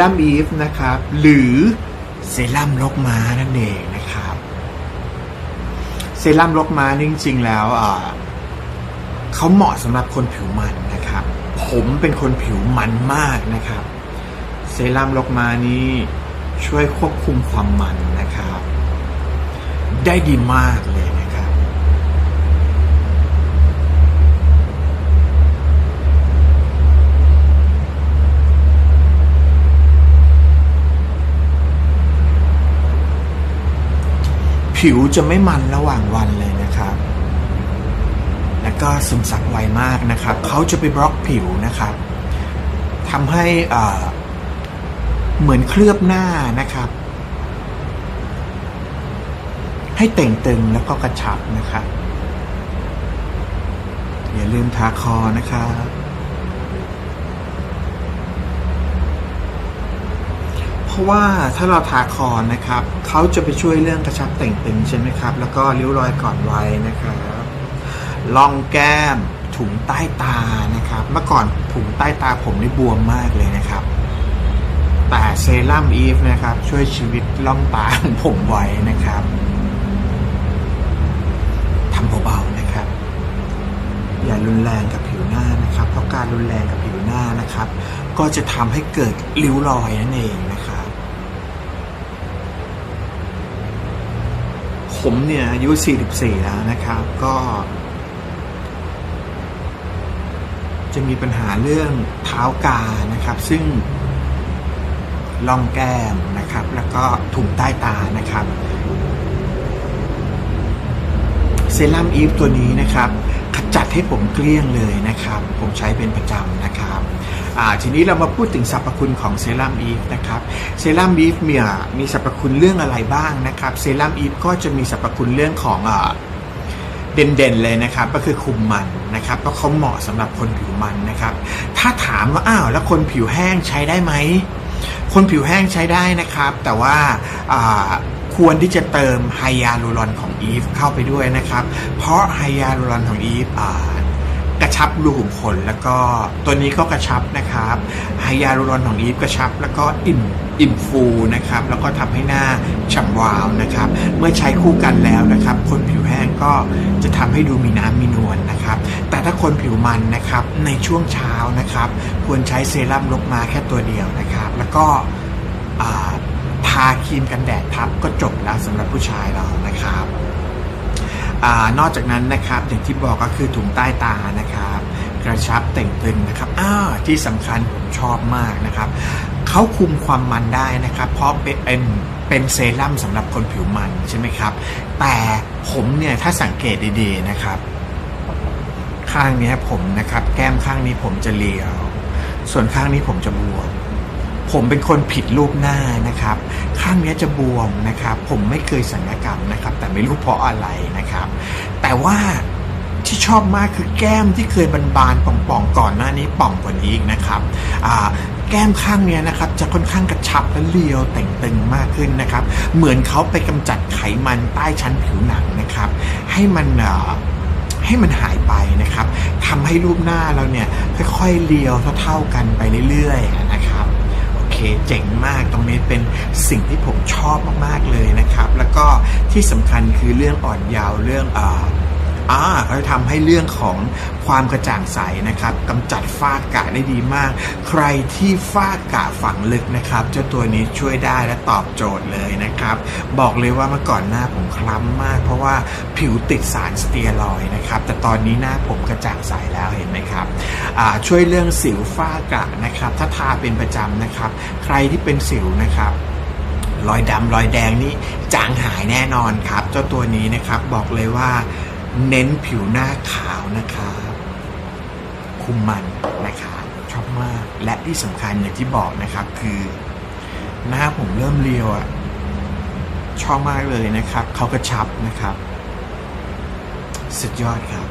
รั่มอีฟนะครับ หรือเซรั่มลกม้านั่นเองนะครับ เซรั่มลกม้าจริงๆแล้วเขาเหมาะสำหรับคนผิวมันนะครับ ผมเป็นคนผิวมันมากนะครับ เซรั่มลกม้านี้ช่วยควบคุมความมันนะครับ ได้ดีมากเลยนะครับ ผิวจะไม่มันระหว่างวันเลยนะครับ แล้วก็ซึมซับไวมากนะครับ เขาจะไปบล็อกผิวนะครับทำให้เหมือนเคลือบหน้านะครับ ให้เต่งตึงแล้วก็กระชับนะครับ อย่าลืมทาคอนะครับ เพ ราะว่าถ้าเราทาคอนะครับเขาจะไปช่วยเรื่องกระชับแต่งตึงใช่ไหมครับ แล้วก็ริ้วรอยก่อนวัยนะครับล่องแก้มถุงใต้ตานะครับ เมื่อก่อนถุงใต้ตาผมนี่บวมมากเลยนะครับ แต่เซรั่มอีฟนะครับ ช่วยชีวิตล่องตาของผมไว้นะครับทำเบาๆนะครับ อย่ารุนแรงกับผิวหน้านะครับ เพราะการรุนแรงกับผิวหน้านะครับ ก็จะทำให้เกิดริ้วรอยนั่นเองนะครับ ผมเนี่ยอายุ 44 แล้วนะครับ ก็ จะมีปัญหาเรื่องเท้ากานะครับ ซึ่งล่องแก้มนะครับ แล้วก็ถุงใต้ตานะครับเซรั่มอีฟตัวนี้นะครับ ขจัดให้ผมเกลี้ยงเลยนะครับ ผมใช้เป็นประจำนะครับ ทีนี้เรามาพูดถึงสรรพคุณของเซรั่มอีฟนะครับเซรั่มอีฟมีอะมีสรรพคุณเรื่องอะไรบ้างนะครับเซรั่มอีฟก็จะมีสรรพคุณเรื่องของอ่าเด่นๆเลยนะครับ ก็คือคุมมันนะครับเพราะเขาเหมาะสำหรับคนผิวมันนะครับ ถ้าถามว่าอ้าวแล้วคนผิวแห้งใช้ได้ไหมคนผิวแห้งใช้ได้นะครับ แต่ว่าอ่าควรที่จะเติมไฮยาลูรอนของอีฟเข้าไปด้วยนะครับ เพราะไฮยาลูรอนของอีฟอ่า กระชับรูขุมขนแล้วก็ตัวนี้ก็กระชับนะครับไฮยาลูรอนของอีฟกระชับ แล้วก็อิ่มอิ่มฟูนะครับ แล้วก็ทำให้หน้าฉ่ำวาวนะครับ เมื่อใช้คู่กันแล้วนะครับ คนผิวแห้งก็จะทำให้ดูมีน้ำมีนวลนะครับ แต่ถ้าคนผิวมันนะครับในช่วงเช้านะครับ ควรใช้เซรั่มลกมาแค่ตัวเดียวนะครับ แล้วก็ทาครีมกันแดดทับก็จบแล้วสำหรับผู้ชายเรานะครับ อนอกจากนั้นนะครับอย่างที่บอกก็คือถุงใต้ตานะครับกระชับเต่งตึงนะครับอ้าที่สำคัญผมชอบมากนะครับเขาคุมความมันได้นะครับ เพราะเป็นเป็นเซรั่มสำหรับคนผิวมันใช่ไหมครับ แต่ผมเนี่ยถ้าสังเกตดีๆนะครับ ข้างนี้ผมนะครับ แก้มข้างนี้ผมจะเรียว ส่วนข้างนี้ผมจะบวม ผมเป็นคนผิดรูปหน้านะครับ ข้างนี้จะบวมนะครับ ผมไม่เคยสัญญกรรมนะครับ แต่ไม่รู้เพราะอะไรนะครับ แต่ว่าที่ชอบมากคือแก้มที่เคยบานๆป่องๆก่อนหน้านี้ป่องกว่านี้อีกนะครับแก้มข้างเนี้ยนะครับจะค่อนข้างกระชับและเรียวแต่งตึงมากขึ้นนะครับ เหมือนเขาไปกำจัดไขมันใต้ชั้นผิวหนังนะครับ ให้มันให้มันหายไปนะครับทำให้รูปหน้าเราเนี่ยค่อยๆเลียวเท่าๆกันไปเรื่อยๆ เจ๋งมาก ตรงนี้เป็นสิ่งที่ผมชอบมากๆเลยนะครับ แล้วก็ที่สำคัญคือเรื่องอ่อนยาวเรื่องอ อ่าเขาจะทำให้เรื่องของความกระจ่างใสนะครับกำจัดฝ้ากระได้ดีมาก ใครที่ฝ้ากระฝังลึกนะครับ เจ้าตัวนี้ช่วยได้และตอบโจทย์เลยนะครับ บอกเลยว่าเมื่อก่อนหน้าผมคล้ำมาก เพราะว่าผิวติดสารสเตียรอยนะครับ แต่ตอนนี้หน้าผมกระจ่างใสแล้วเห็นไหมครับช่วยเรื่องสิวฝ้ากระนะครับ ถ้าทาเป็นประจำนะครับ ใครที่เป็นสิวนะครับรอยดำรอยแดงนี่จางหายแน่นอนครับ เจ้าตัวนี้นะครับบอกเลยว่า เน้นผิวหน้าขาวนะคะคุมมันนะครับชอบมากและที่สำคัญอย่างที่บอกนะครับคือหน้าผมเริ่มเรียวอะชอบมากเลยนะครับเขากระชับนะครับ สุดยอดครับ